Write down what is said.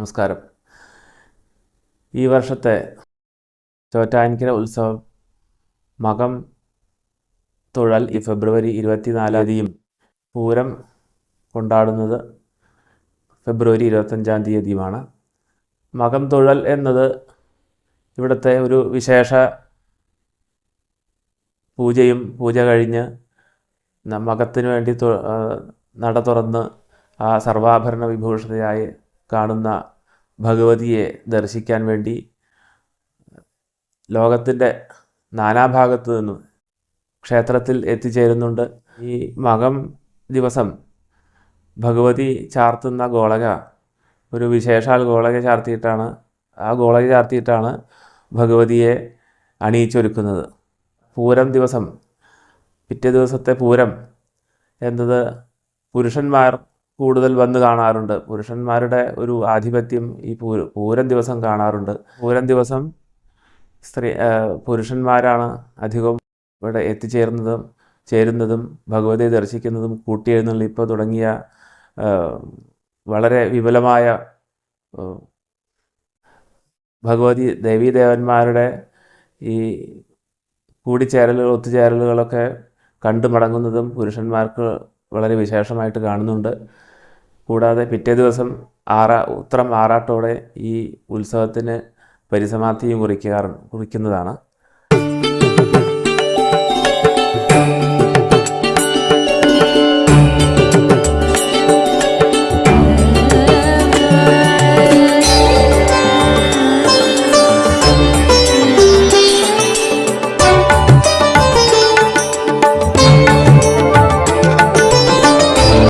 നമസ്കാരം. ഈ വർഷത്തെ ചോറ്റാനിക്കര ഉത്സവം മകം തുഴൽ ഈ ഫെബ്രുവരി ഇരുപത്തിനാലാം തീയതിയും പൂരം കൊണ്ടാടുന്നത് ഫെബ്രുവരി ഇരുപത്തഞ്ചാം തീയതിയുമാണ്. മകം തുഴൽ എന്നത് ഇവിടുത്തെ ഒരു വിശേഷ പൂജയും പൂജ കഴിഞ്ഞ് മകത്തിനു വേണ്ടി നട തുറന്ന് ആ സർവാഭരണ വിഭൂഷിതയായി കാണുന്ന ഭഗവതിയെ ദർശിക്കാൻ വേണ്ടി ലോകത്തിന്റെ നാനാഭാഗത്ത് നിന്നും ക്ഷേത്രത്തിൽ എത്തിച്ചേരുന്നുണ്ട്. ഈ മകം ദിവസം ഭഗവതി ചാർത്തുന്ന ഗോളക ഒരു വിശേഷാൽ ഗോളക ചാർത്തിയിട്ടാണ് ആ ഗോളക ചാർത്തിയിട്ടാണ് ഭഗവതിയെ അണിയിച്ചൊരുക്കുന്നത്. പൂരം ദിവസം പിറ്റേ ദിവസത്തെ പൂരം എന്നത് പുരുഷന്മാർ കൂടുതൽ വന്ന് കാണാറുണ്ട്. പുരുഷന്മാരുടെ ഒരു ആധിപത്യം ഈ പൂര പൂരം ദിവസം കാണാറുണ്ട്. പൂരം ദിവസം സ്ത്രീ പുരുഷന്മാരാണ് അധികം ഇവിടെ എത്തിച്ചേരുന്നതും ചേരുന്നതും ഭഗവതിയെ ദർശിക്കുന്നതും കൂട്ടിയെഴുന്നള്ളിപ്പ് തുടങ്ങിയ വളരെ വിപുലമായ ഭഗവതി ദേവീദേവന്മാരുടെ ഈ കൂടിച്ചേരലുകൾ ഒത്തുചേരലുകളൊക്കെ കണ്ടു മടങ്ങുന്നതും പുരുഷന്മാർക്ക് വളരെ വിശേഷമായിട്ട് കാണുന്നുണ്ട്. കൂടാതെ പിറ്റേ ദിവസം ആറാ ഉത്രം ആറാട്ടോടെ ഈ ഉത്സവത്തിന് പരിസമാപ്തിയും കുറിക്കാറ് കുറിക്കുന്നതാണ്.